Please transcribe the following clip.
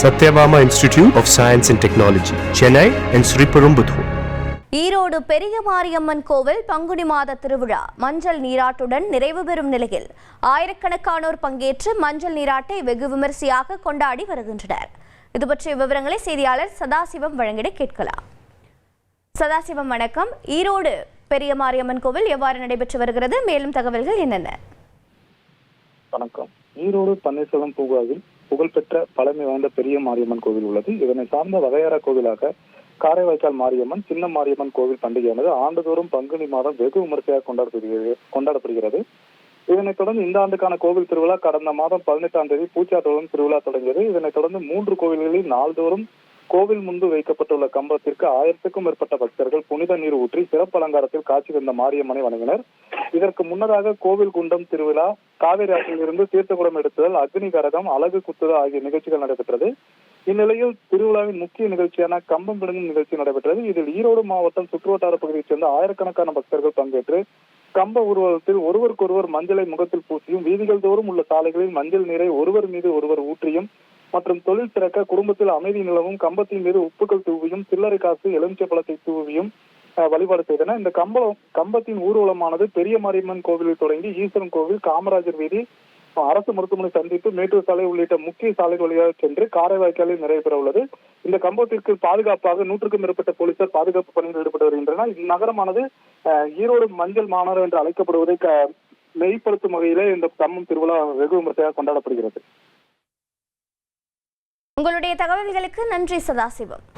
Satyabama Institute of Science and Technology, Chennai and Sriperumbudur. Erode பெரிய மாரியம்மன் கோவில் பங்குனி மாத திருவிழா மஞ்சள் நீராட்டுடன் நிறைவு பெறும் நிலையில் ஆயிரக்கணக்கானோர் பங்கேற்று மஞ்சள் நீராட்டை வெகு விமரிசையாக கொண்டாடி வருகின்றனர். இது பற்றிய விவரங்களை செய்தியாளர் சதாசிவம் வழங்கிட கேட்கலாம். சதாசிவம் வணக்கம். ஈரோடு பெரிய மாரியம்மன் கோவில் எவ்வாறு நடைபெற்று வருகிறது? மேலும் தகவல்கள் என்னென்ன? வணக்கம். ஈரோடு பன்னீர்செல்வம் பூங்காவில் புகழ்பெற்ற பழமை வாய்ந்த பெரிய மாரியம்மன் கோவில் உள்ளது. இதனை சார்ந்த வகையார கோவிலாக காரைவாய்க்கால் மாரியம்மன் சின்ன மாரியம்மன் கோவில் பண்டிகையானது ஆண்டுதோறும் பங்குனி மாதம் வெகு விமர்சையாக கொண்டாடப்படுகிறது கொண்டாடப்படுகிறது. இதனைத் தொடர்ந்து இந்த ஆண்டுக்கான கோவில் திருவிழா கடந்த மாதம் பதினெட்டாம் தேதி பூச்சாட்டோடும் திருவிழா தொடங்கியது. இதனைத் தொடர்ந்து மூன்று கோவில்களில் நாள்தோறும் கோவில் முன்பு வைக்கப்பட்டுள்ள கம்பத்திற்கு ஆயிரத்துக்கும் மேற்பட்ட பக்தர்கள் புனித நீர் ஊற்றி சிறப்பு அலங்காரத்தில் காட்சி தந்த மாரியம்மனை வணங்கினர். இதற்கு முன்னதாக கோவில் குண்டம் திருவிழா காவிரி ஆற்றிலிருந்து தீர்த்தகுடம் எடுத்துதல் அக்னி கரகம் அழகு குத்துதல் ஆகிய நிகழ்ச்சிகள் நடைபெற்றது. இந்நிலையில் திருவிழாவின் முக்கிய நிகழ்ச்சியான கம்பம் பிடுங்கும் நிகழ்ச்சி நடைபெற்றது. இதில் ஈரோடு மாவட்டம் சுற்றுவட்டார பகுதியைச் சேர்ந்த ஆயிரக்கணக்கான பக்தர்கள் பங்கேற்று கம்ப ஊர்வலத்தில் ஒருவருக்கொருவர் மஞ்சளை முகத்தில் பூசியும் வீதிகள் தோறும் உள்ள சாலைகளில் மஞ்சள் நீரை ஒருவர் மீது ஒருவர் ஊற்றியும் மற்றும் தொழில் சிறக்க குடும்பத்தில் அமைதி நிலவும் கம்பத்தின் மீது உப்புக்கள் தூவியும் சில்லறை காசு எலுமிச்சை பழத்தை தூவியும் வழிபாடு செய்தன இந்த கம்பம் கம்பத்தின் ஊர்வலமானது பெரிய மாரியம்மன் கோவிலில் தொடங்கி ஈஸ்வரன் கோவில் காமராஜர் வீதி அரசு மருத்துவமனை சந்திப்பு மேட்டூர் சாலை உள்ளிட்ட முக்கிய சாலை வழியாக சென்று காரைவாய்க்காலில் நிறைவேற உள்ளது. இந்த கம்பத்திற்கு பாதுகாப்பாக நூற்றுக்கும் மேற்பட்ட போலீசார் பாதுகாப்பு பணியில் ஈடுபட்டு வருகின்றனர். இந்நகரமானது ஈரோடு மஞ்சள் மாநகரம் என்று அழைக்கப்படுவதை க- மெய்ப்படுத்தும் வகையிலே இந்த கம்பம் திருவிழா வெகு விமர்சையாக கொண்டாடப்படுகிறது. உங்களுடைய தகவல்களுக்கு நன்றி சதாசிவம்.